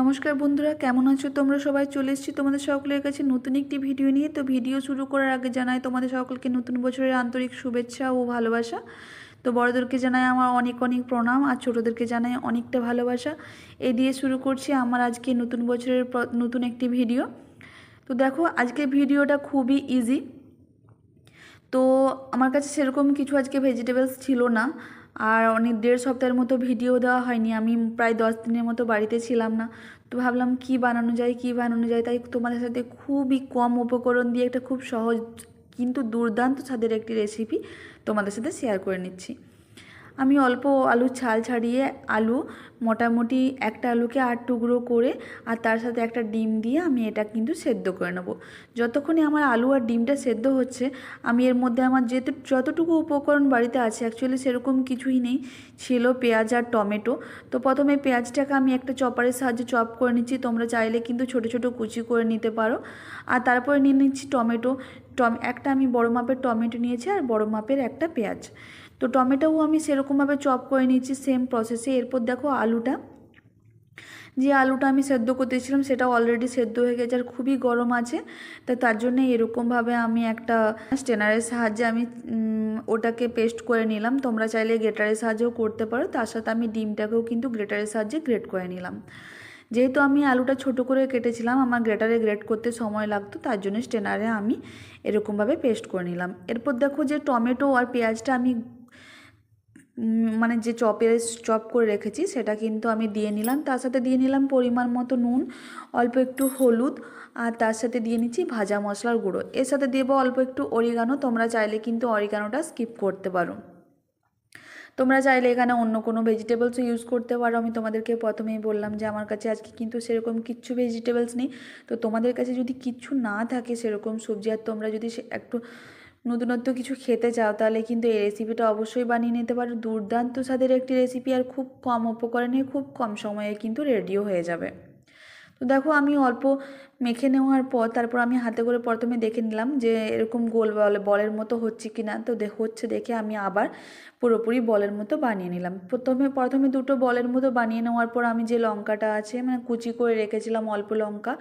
নমস্কার বন্ধুরা, কেমন আছো তোমরা? সবাই চলে এসেছি তোমাদের সকলের কাছে নতুন একটি ভিডিও নিয়ে। তো ভিডিও শুরু করার আগে জানাই তোমাদের সকলকে নতুন বছরের আন্তরিক শুভেচ্ছা ও ভালোবাসা। তো বড়োদেরকে জানাই আমার অনেক অনেক প্রণাম আর ছোটোদেরকে জানাই অনেকটা ভালোবাসা। এ দিয়ে শুরু করছি আমার আজকে নতুন বছরের নতুন একটি ভিডিও। তো দেখো, আজকের ভিডিওটা খুবই ইজি তো আমার কাছে সেরকম কিছু আজকে ভেজিটেবলস ছিল না। আর অনেক দেড় সপ্তাহের মতো ভিডিও দেওয়া হয়নি। আমি প্রায় দশ দিনের মতো বাড়িতে ছিলাম না। তো ভাবলাম কি বানানো যায়, কি বানানো যায়? তাই তোমাদের সাথে খুবই কম উপকরণ দিয়ে একটা খুব সহজ কিন্তু দুর্দান্ত ছাদের একটি রেসিপি তোমাদের সাথে শেয়ার করে নিচ্ছি। আমি অল্প আলু ছাল ছাড়িয়ে আলু মোটামুটি একটা আলুকে আট টুকরো করে আর তার সাথে একটা ডিম দিয়ে আমি এটা কিন্তু সেদ্ধ করে নেব। যতক্ষণে আমার আলু আর ডিমটা সেদ্ধ হচ্ছে, আমি এর মধ্যে আমার যেহেতু যতটুকু উপকরণ বাড়িতে আছে অ্যাকচুয়ালি সেরকম কিছুই নেই, ছিল পেঁয়াজ আর টমেটো। তো প্রথমে পেঁয়াজটাকে আমি একটা চপারের সাহায্যে চপ করে নিচ্ছি, তোমরা চাইলে কিন্তু ছোটো ছোটো কুচি করে নিতে পারো। আর তারপরে নিয়ে নিচ্ছি টমেটো। টম, একটা আমি বড় মাপের টমেটো নিয়েছি আর বড় মাপের একটা পেঁয়াজ। তো টমেটোও আমি সেরকমভাবে চপ করে নিয়েছি সেম প্রসেসে এরপর দেখো আলুটা। যে আলুটা আমি সেদ্ধ করতেছিলাম সেটা অলরেডি সেদ্ধ হয়ে গেছে আর খুবই গরম আছে। তা তার জন্য এরকমভাবে আমি একটা স্টেনারের সাহায্যে আমি ওটাকে পেস্ট করে নিলাম। তোমরা চাইলে গ্রেটারের সাহায্যেও করতে পারো। তার সাথে আমি ডিমটাকেও কিন্তু গ্রেটারের সাহায্যে গ্রেট করে নিলাম। যেহেতু আমি আলুটা ছোট করে কেটেছিলাম, আমার গ্রেটারে গ্রেট করতে সময় লাগতো, তার জন্য স্টেনারে আমি এরকমভাবে পেস্ট করে নিলাম। এরপর দেখো যে টমেটো আর পেঁয়াজটা আমি মানে যে চপের চপ করে রেখেছি সেটা কিন্তু আমি দিয়ে নিলাম। তার সাথে দিয়ে নিলাম পরিমাণ মতো নুন, অল্প একটু হলুদ, আর তার সাথে দিয়ে নিচ্ছি ভাজা মশলার গুঁড়ো। এর সাথে দেবো অল্প একটু অরিগানো তোমরা চাইলে কিন্তু অরিগানোটা স্কিপ করতে পারো। তোমরা চাইলে এখানে অন্য কোনো ভেজিটেবলসও ইউজ করতে পারো। আমি তোমাদেরকে প্রথমেই বললাম যে আমার কাছে আজকে কিন্তু সেরকম কিচ্ছু ভেজিটেবলস নেই। তো তোমাদের কাছে যদি কিচ্ছু না থাকে সেরকম সবজি, আর তোমরা যদি একটু নতুনত্ব কিছু খেতে চাও, তাহলে কিন্তু এই রেসিপিটা অবশ্যই বানিয়ে নিতে পারো। দুর্দান্ত স্বাদের একটি রেসিপি আর খুব কম উপকরণে, খুব কম সময়ে কিন্তু রেডিও হয়ে যাবে। তো দেখো, আমি অল্প মেখে নেওয়ার পর, তারপর আমি হাতে করে প্রথমে দেখে নিলাম যে এরকম গোল বল, বলের মতো হচ্ছে কি না তো হচ্ছে দেখে আমি আবার পুরোপুরি বলের মতো বানিয়ে নিলাম। প্রথমে প্রথমে দুটো বলের মতো বানিয়ে নেওয়ার পর আমি যে লঙ্কাটা আছে মানে কুচি করে রেখেছিলাম অল্প লঙ্কা,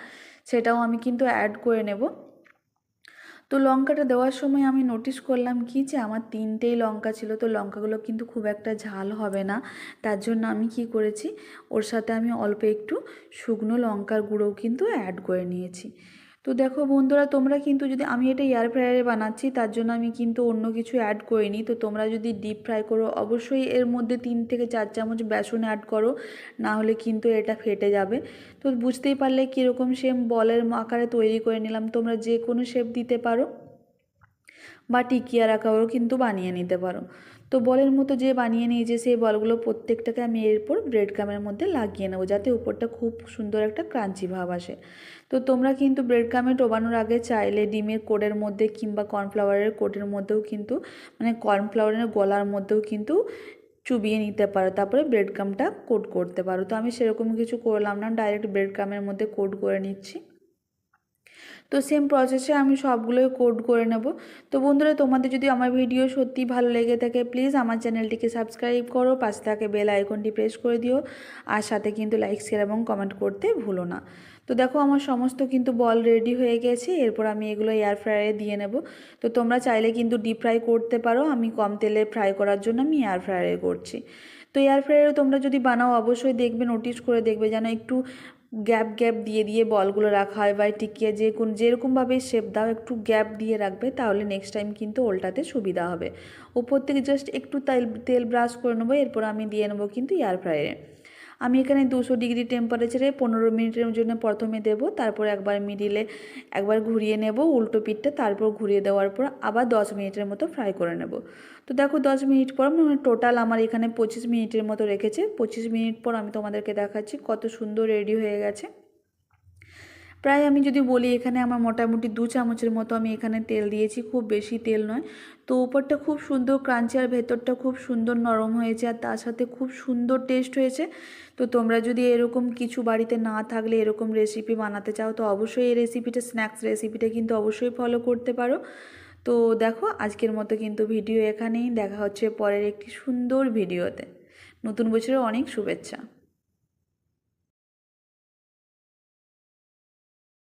সেটাও আমি কিন্তু অ্যাড করে নেব। তো লঙ্কাটা দেওয়ার সময় আমি নোটিস করলাম, কি যে আমার তিনটেই লঙ্কা ছিল, তো লঙ্কাগুলো কিন্তু খুব একটা ঝাল হবে না। তার জন্য আমি কি করেছি, ওর সাথে আমি অল্প একটু শুকনো লঙ্কার গুঁড়োও কিন্তু অ্যাড করে নিয়েছি। তো দেখো বন্ধুরা, তোমরা কিন্তু যদি, আমি এটা এয়ার ফ্রায়ারে বানাচ্ছি, তার জন্য আমি কিন্তু অন্য কিছু অ্যাড করিনি। তো তোমরা যদি ডিপ ফ্রাই করো, অবশ্যই এর মধ্যে তিন থেকে চার চামচ বেসন অ্যাড করো, না হলে কিন্তু এটা ফেটে যাবে। তো বুঝতেই পারলে কীরকম সেম বলের আকারে তৈরি করে নিলাম, তোমরা যে কোনো শেপ দিতে পারো বা টিকিয়ার আকারও কিন্তু বানিয়ে নিতে পারো। তো বলের মতো যে বানিয়ে নিয়েছে সেই বলগুলো প্রত্যেকটাকে আমি এরপর ব্রেড ক্রামের মধ্যে লাগিয়ে নেব, যাতে উপরটা খুব সুন্দর একটা ক্রাঞ্চি ভাব আসে। তো তোমরা কিন্তু ব্রেড ক্রামে ডোবানোর আগে চাইলে ডিমের কোডের মধ্যে কিংবা কর্নফ্লাওয়ারের কোডের মধ্যেও কিন্তু মানে কর্নফ্লাওয়ারের গলার মধ্যেও কিন্তু চুবিয়ে নিতে পারো, তারপরে ব্রেড ক্রামটা কোট করতে পারো। তো আমি সেরকম কিছু করলাম না ডাইরেক্ট ব্রেড ক্রামের মধ্যে কোট করে নিচ্ছি। তো সেম প্রসেসে আমি সবগুলোই কোড করে নেব। তো বন্ধুরা, তোমাদের যদি আমার ভিডিও সত্যি ভালো লেগে থাকে প্লিজ আমার চ্যানেলটিকে সাবস্ক্রাইব করো, পাশে থাকে বেল আইকনটি প্রেস করে দিও, আর সাথে কিন্তু লাইক শেয়ার এবং কমেন্ট করতে ভুলো না। তো দেখো, আমার সমস্ত কিন্তু বল রেডি হয়ে গেছে, এরপর আমি এগুলো এয়ার ফ্রায়ারে দিয়ে নেব। তো তোমরা চাইলে কিন্তু ডিপ ফ্রাই করতে পারো, আমি কম তেলে ফ্রাই করার জন্য আমি এয়ার ফ্রায়ারে করছি। তো এয়ার ফ্রায়ারে তোমরা যদি বানাও, অবশ্যই দেখবে নোটিস করে দেখবে যেন একটু গ্যাপ গ্যাপ দিয়ে দিয়ে বলগুলো রাখা হয় বা টিকিয়ে যে কোন যেরকমভাবে শেপ দাও, একটু গ্যাপ দিয়ে রাখবে, তাহলে নেক্সট টাইম কিন্তু ওল্টাতে সুবিধা হবে। উপর থেকে জাস্ট একটু তেল তেল ব্রাশ করে নেব, এরপর আমি দিয়ে নেব কিন্তু এয়ার ফ্রায়ারে আমি এখানে দুশো ডিগ্রি টেম্পারেচারে পনেরো মিনিটের জন্য প্রথমে দেব, তারপর একবার মিডিলে একবার ঘুরিয়ে নেব, উল্টো পিঠটা তারপর ঘুরিয়ে দেওয়ার পর আবার দশ মিনিটের মতো ফ্রাই করে নেব। তো দেখো দশ মিনিট পর মানে টোটাল আমার এখানে পঁচিশ মিনিটের মতো রেখেছে, পঁচিশ মিনিট পর আমি তোমাদেরকে দেখাচ্ছি কত সুন্দর রেডি হয়ে গেছে। প্রায় আমি যদি বলি এখানে আমার মোটামুটি দু চামচের মতো আমি এখানে তেল দিয়েছি, খুব বেশি তেল নয়। তো উপরটা খুব সুন্দর ক্রাঞ্চি আর ভেতরটা খুব সুন্দর নরম হয়েছে আর তার সাথে খুব সুন্দর টেস্ট হয়েছে। তো তোমরা যদি এরকম কিছু বাড়িতে না থাকলে এরকম রেসিপি বানাতে চাও, তো অবশ্যই এই রেসিপিটা স্ন্যাক্স রেসিপিটা কিন্তু অবশ্যই ফলো করতে পারো। তো দেখো, আজকের মতো কিন্তু ভিডিও এখানেই। দেখা হচ্ছে পরের একটি সুন্দর ভিডিওতে নতুন বছরের অনেক শুভেচ্ছা।